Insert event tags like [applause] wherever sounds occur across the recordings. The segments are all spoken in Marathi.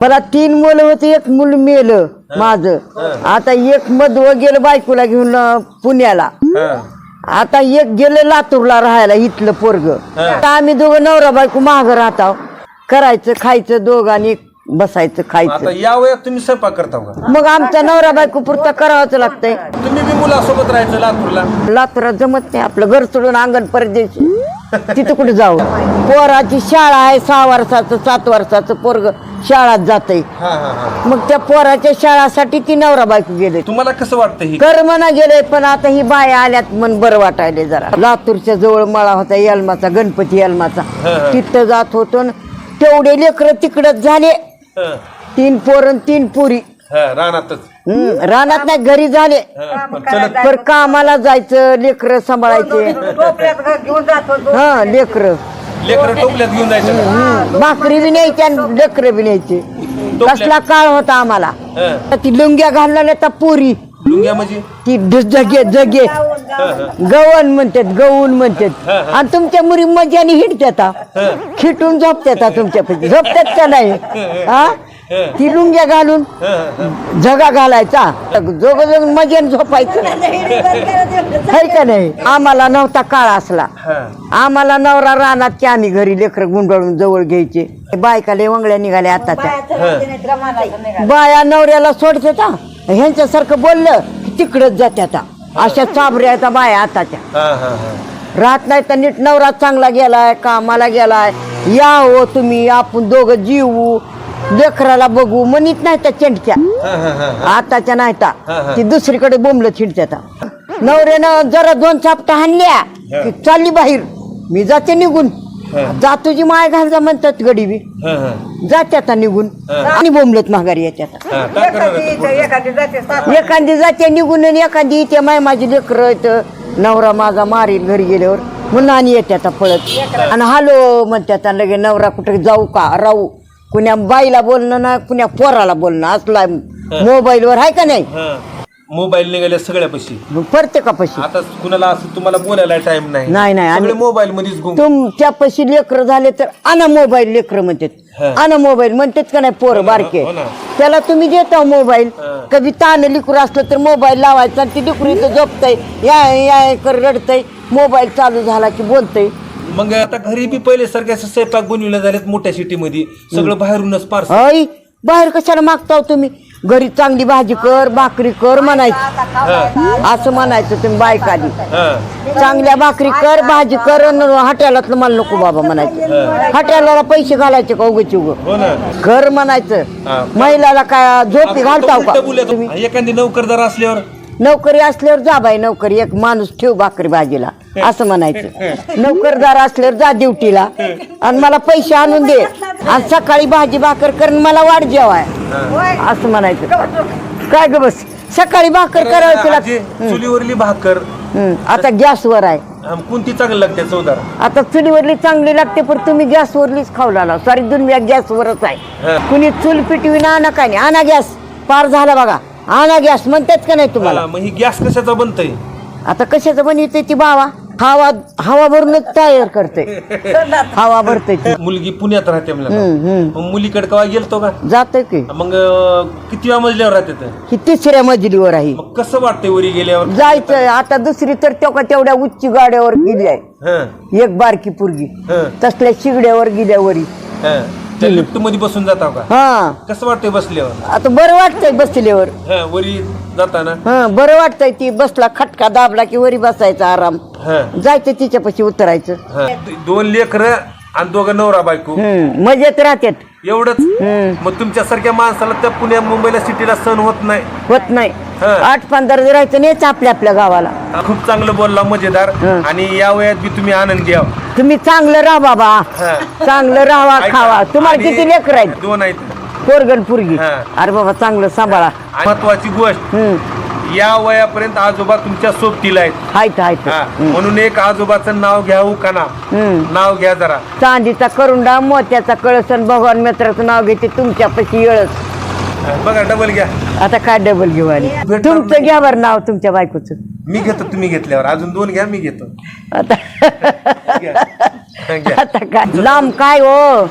मला तीन मुलं होते एक मुल मेलं माझं. आता एक मधव गेलं बायकोला घेऊन पुण्याला. आता एक गेलं लातूरला राहायला इथलं पोरग. आता आम्ही दोघं नवरा बायको माग राहतो करायचं खायचं दोघांनी बसायचं खायचं. या वयात तुम्ही स्वयंपाक करता का? मग आमचा नवरा बायको पुरता करावंच लागतंय. तुम्ही मुलासोबत राहायचं लातूरला? लातूरात जमत नाही आपलं घर सोडून अंगण परदेशी तिथं कुठे जाऊ? पोराची शाळा आहे सहा वर्षाचं सात वर्षाचं पोरग शाळात जाते हा हा हा. मग त्या पोराच्या शाळासाठी ती नवरा बायको गेले तुम्हाला कसं वाटतं ही? कर म्हणा गेले पण आता ही बाय आल्यात मन बरं वाटायले जरा. लातूरच्या जवळ मळा होता यलमाचा गणपती यलमाचा. हं. तिथं जात होतो न तेवढे लेकर तिकडच झाले. हा. तीन पोरन तीन पुरी. हा, रानातच. हम्म, रानात नाही घरी हा, पण चलत पर कामाला जायचं लेकर सांभाळायचे. हा लेकर. लेकर टोपल्यात घेऊन जायचं. का? भाकरी बी न्यायची आणि लेकर बी न्यायचे. कसला काळ होता आम्हाला. हा. तर ती लुंग्या घालणार तर पुरी. लुंग्या म्हणजे? ती ढ- जगे जगे. गवन म्हणतात गवून म्हणतात. आणि तुमच्या मुली मजाने हिंडतात खिटून झोपतात तुमच्यापैकी. झोपतात का नाही? हा? ती लुंग्या घालून जगा घालायचा. जोग जोग मजेने झोपायचं. है का नाही? आम्हाला नव्हता काळ असला. हा. आम्हाला नवरा रानात की आम्ही घरी लेकर गुंडाळून जवळ घ्यायचे. बायकाले वंगड्या निघाल्या आताच्या बाया नवऱ्याला सोडतात हा. ह्यांच्यासारखं बोललं की तिकडच जात्यात हा. अशा चाबऱ्याचा बाया आताच्या हा, हा, हा. राहत नाही तर नीट नवरा चांगला गेलाय कामाला गेलाय. या हो तुम्ही आपण दोघं जीवू. लेकराला बघू म्हणत नाही त्या चेंडच्या हा, हा, हा. आताच्या नाही हा, हा. ती दुसरीकडे बोंबलं छिडत्यात नवऱ्यानं जरा दोन चापटा हाणल्या की चालली बाहेर. मी जाते निघून. जा तुझी माय घाल जा म्हणतात गडी बी हा, हा. जात्यात निघून. आणि बोंबलत माघारी हा, करणार आता? एखादी जाते निघून आणि एखादी इथे माय माझी लेकर नवरा माझा मारील घरी गेल्यावर. म्हणून आणि येत्यात पळत. आणि हालो म्हणतात आणि लगे नवरा कुठे जाऊ का? राहू. कुण्या बाईला बोलणं ना कुण्या पोराला बोलणं असला मोबाईलवर आहे का नाही? हा. मोबाईल निघाले सगळ्यापाशी. मग प्रत्येकापाशी. आता कुणाला असं तुम्हाला बोलायला टाइम नाही. नाही, नाही. आणि- मोबाईल मध्येच गुंग. तुमच्यापाशी लेकर झाले तर आणा मोबाईल लेकर हा. म्हणतात आणा मोबाईल म्हणतात का नाही पोरं बारके? हो ना. त्याला तुम्ही देता मोबाईल. हा. कधी ताण लिकूर असलं तर मोबाईल लावायचा आणि ती लिकूर इथं झोपतंय. या या कर रडतंय. मोबाईल चालू झाला की बोलतंय. मग आता घरी बी पहिले सारखे असं स्वयंपाक बनविले झालेत मोठ्या सिटीमध्ये. सगळं बाहेरूनच पार्सल. अय बाहेर कशाला मागता हो तुम्ही? घरी चांगली भाजी कर भाकरी कर म्हणायचं. असं म्हणायचं तुम्ही बायकाली चांगल्या भाकरी कर भाजी कर अन हॉटेलातलं मला नको बाबा म्हणायचं. हॉटेलाला पैसे घालायचे का उगच उग? हो ना. कर म्हणायचं. हा. महिलाला काय झोपी घालताव का? होतो. एखादी नोकरदार असल्यावर नोकरी असल्यावर जा बाई नोकरी. एक माणूस ठेव भाकरी भाजीला. असं म्हणायचं. नोकरदार असल्यावर जा ड्युटीला. आणि मला पैसे आणून दे. आणि सकाळी भाजी भाकर कर मला वाढ जेवाय. असं म्हणायचं. काय ग बस? सकाळी भाकर करायची आजी, लागते चुलीवरली भाकर. आता गॅसवर आहे. कोणती चांगली लागते आता चुलीवरली चांगली लागते पण तुम्ही गॅसवरलीच खाऊ लागला. सॉरी दुनिया गॅसवरच आहे. हा. कुणी चूल पिटवी ना आणा काय नाही. आणा गॅस. पार झाला बघा. आणा गॅस म्हणतात का नाही तुम्हाला? मग ही गॅस कशाचा बनतय? आता कशाचं बनवते ती बावा हवा हवा भरूनच तयार करते [laughs] हवा भरते ती. मुलगी पुण्यात राहते मला हम्म, हम्म. मग मुलीकडे केव्हा गेलतो का? जाते की. मग किती वेळा मजल्यावर राहते ते? ही तिसऱ्या मजलीवर आहे. मग कसं वाटतंय वरी गेल्यावर? जायचं आता दुसरी तर तेव्हा तेवढ्या उच्च गाड्यावर गेली आहे. हं, एक बारकी पुरगी. हं, तसल्या शिगड्यावर गेल्यावरी हं. त्या लिफ्टमध्ये बसून जाता का? हा. कसं वाटतंय बसल्यावर? आता बरं वाटतंय बसल्यावर. हं, वरी जाताना? हा बरं वाटतंय ती बसला खटका दाबला की वरी बसायचा आराम. हं, जायचं तिच्यापाशी उतरायचं. हं. दोन लेकर आणि दोघं नवरा बायको. हम्म मजेत राहतात. एवढंच. हम्म. मग तुमच्यासारख्या माणसाला त्या पुण्या मुंबईला सिटीला सण होत नाही. होत नाही. हा. आठ पंधरा राहायचं नाहीच आपल्या आपल्या गावाला. खूप चांगलं बोलला मजेदार. हं. आणि या वयात बी तुम्ही आनंद घ्या तुम्ही चांगलं राहा बाबा. हा. चांगलं राहा खावा. तुम्हाला आणि किती लेकर आहेत? दोन आहेत. पोरगण पुरगी. हा. अरे बाबा चांगलं सांभाळा. महत्वाची गोष्ट. हम्म या वयापर्यंत आजोबा तुमच्या सोबतीला आहेत. हा. म्हणून एक आजोबाचं नाव घ्या का ना हम्म. नाव घ्या जरा. चांदीचा करुंडा मोत्याचा कळसन भगवान मित्राचं नाव घेते तुमच्यापाशी येळच बघा डबल घ्या. आता काय डबल घेऊ आणि? भेटणार तुमचं घ्या बरं नाव तुमच्या बायकोचं. मी घेतो तुम्ही घेतल्यावर. अजून दोन घ्या मी घेतो. आता [laughs] घ्या. आता काय? लांब काय हो?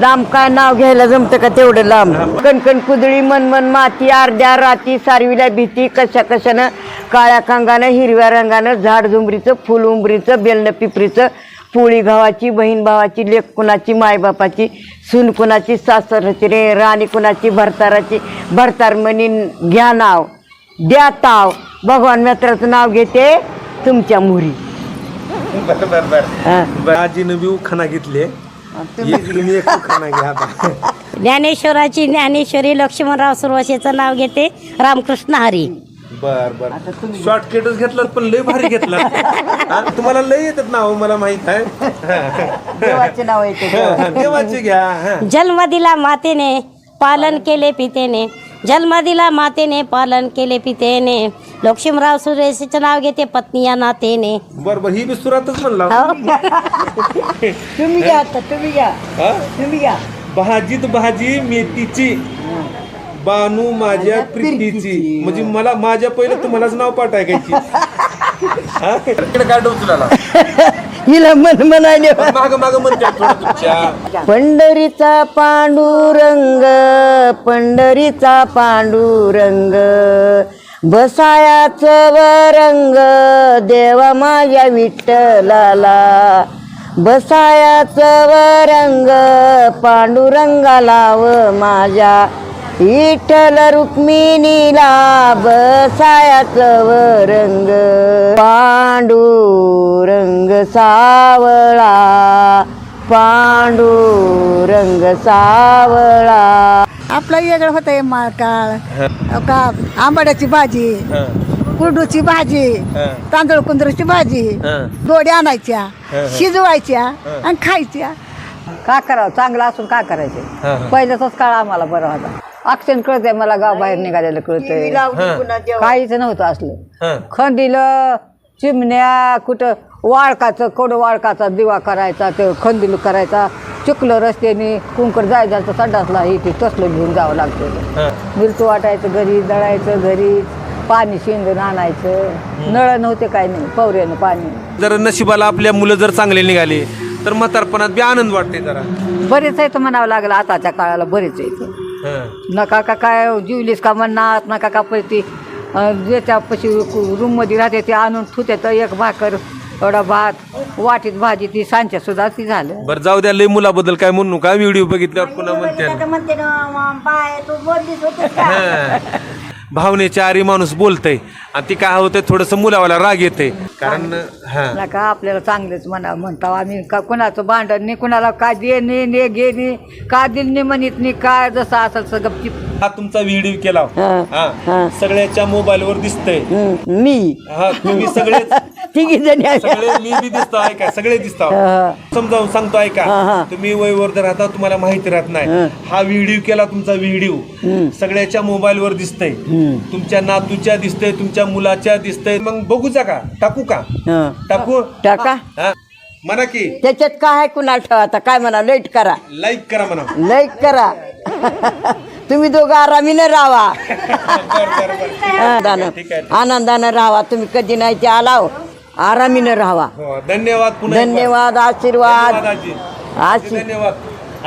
लांब काय नाव घ्यायला जमतं का तेवढं लांब? कणकण कुदळी मन मन माती अर्ध्या राती सारवीला भीती कशा कशानं? काळ्या कांगानं हिरव्या रंगानं झाड झुंबरीचं फुल उंबरीचं बेलनं पिपरीचं पोळी गावाची बहीण भावाची लेक कुणाची मायबापाची सून कुणाची सासरची रे राणी कुणाची भरताराची भरतार म्हणी घ्या नाव द्या ताव. भगवान मित्राचं नाव घेते तुमच्या मुरी. बर बर बर. हा. बर आजीनं बी उखाणा घेतले. एक तुम्ही एक उखाणा घ्या आता. ज्ञानेश्वराची ज्ञानेश्वरी लक्ष्मणराव सुरवशेचं नाव घेते रामकृष्ण हरी. बर बर. शॉर्टकटच घेतलं पण लय भारी घेतला [laughs] हा, तुम्हाला लय येतात नाव मला माहीत आहे. देवाचे नाव येते हा, [laughs] देवाचे घ्या हा. जन्म दिला मातेने पालन केले पितेने. जन्म दिला मातेने पालन केले पितेने. लक्ष्मणराव सुरेशेचं नाव घेते पत्नी या नातेने. बर बर ही बी सुरातच म्हणला. हो. [laughs] तुम्ही घ्या आता तुम्ही घ्या. हा? तुम्ही घ्या. भाजीत भाजी मेथीची. बानू माझ्या प्रीतीची. म्हणजे मला माझ्या पहिलं तुम्हालाच नाव पाठायची. [laughs] इकडे काय डोचला [laughs] हिला मन म्हणाले. माग माग पंढरीचा पांडुरंग पंढरीचा पांडुरंग बसायाच वरंग देवा माझ्या विठ्ठलाला. बसायाच वरंग पांडुरंगाला व माझ्या. विठ्ठल रुक्मिणीला बसायाच वरंग पांडुरंग सावळा पांडुरंग सावळा. आपलं वेगळं होतंय मा का का आंबाड्याची भाजी कुरडूची भाजी तांदूळ कुंदरूची भाजी दोड्या आणायच्या शिजवायच्या आणि खायच्या. का करावं? चांगलं असून का करायचं? पहिल्याचाच काळ आम्हाला बरा होता. अक्षण कळतंय मला गाव बाहेर निघालेलं कळतंय. काहीच नव्हतं असलं. खंदीलं चिमण्या कुठं वाळकाचं कोड वाळकाचा दिवा करायचा ते खंदील करायचा चुकलं रस्त्याने कुंकड जायचं तर संडासला इथे तसलं घेऊन जावं लागतं. मिरचं वाटायचं घरी दळायचं घरी पाणी शिंदून आणायचं. नळ नव्हते काय नाही पवऱ्यानं पाणी. जर नशिबाला आपल्या मुलं जर चांगले निघाले तर म्हातारपणात बी आनंद वाटते जरा. बरेच आहे तर म्हणावं लागलं आताच्या काळाला बरेच आहे. नका का काय जीवलीस का म्हणणार नका का पैसे ज्याच्यापाशी रूममध्ये राहते ते आणून ठुते तर एक भाकर एवढा भात वाटीत भाजी ती सांच्या सुद्धा ती झालं. बरं जाऊ द्या लय मुलाबद्दल काय म्हणू? नका व्हिडिओ बघितल्यावर पुन्हा म्हणते म्हणते ना बाय तू बोललीस होतीस हा. भावनेच्या आरी माणूस बोलतय. आणि ती काय होतंय थोडस मुलावाला राग येते कारण हा. नका आपल्याला चांगलेच म्हणा म्हणता आम्ही का कुणाचं भांडण नाही कुणाला का दे ने ने घे ने का दिल ने म्हणत नाही काय जसं असेल सगळं गपचिप. हा तुमचा व्हिडिओ केला. हा, हा. हा. सगळ्याच्या मोबाईल वर दिसतंय. हम्म, मी. हा तुम्ही सगळेच. तिघी जणी आहे. सगळे मी बी दिसतो ऐका सगळे दिसतो. हा. समजावून सांगतो हा, ऐका. हा. तुम्ही वयवर्धन राहता तुम्हाला माहिती राहत नाही. हा. व्हिडिओ केला तुमचा व्हिडिओ. सगळ्याच्या मोबाईल वर दिसतंय तुमच्या नातूच्या दिसतंय तुमच्या मुलाच्या दिसतंय. मग बघूचा का? टाकू का? हं. टाकू? टाका. हा. म्हणा की. त्याच्यात काय आहे कुणाला ठेवा आता काय म्हणा लेट करा. लाईक करा म्हणा. लाईक करा. तुम्ही दोघं आरामीनं राहा. [laughs] आनंदानं. ठीक आहे. आनंदानं राहा. तुम्ही कधी नाही ते आलाव आरामीनं राहा हो, धन्यवाद. धन्यवाद आशीर्वाद. धन्यवाद आजी. आशीर्वाद धन्यवाद.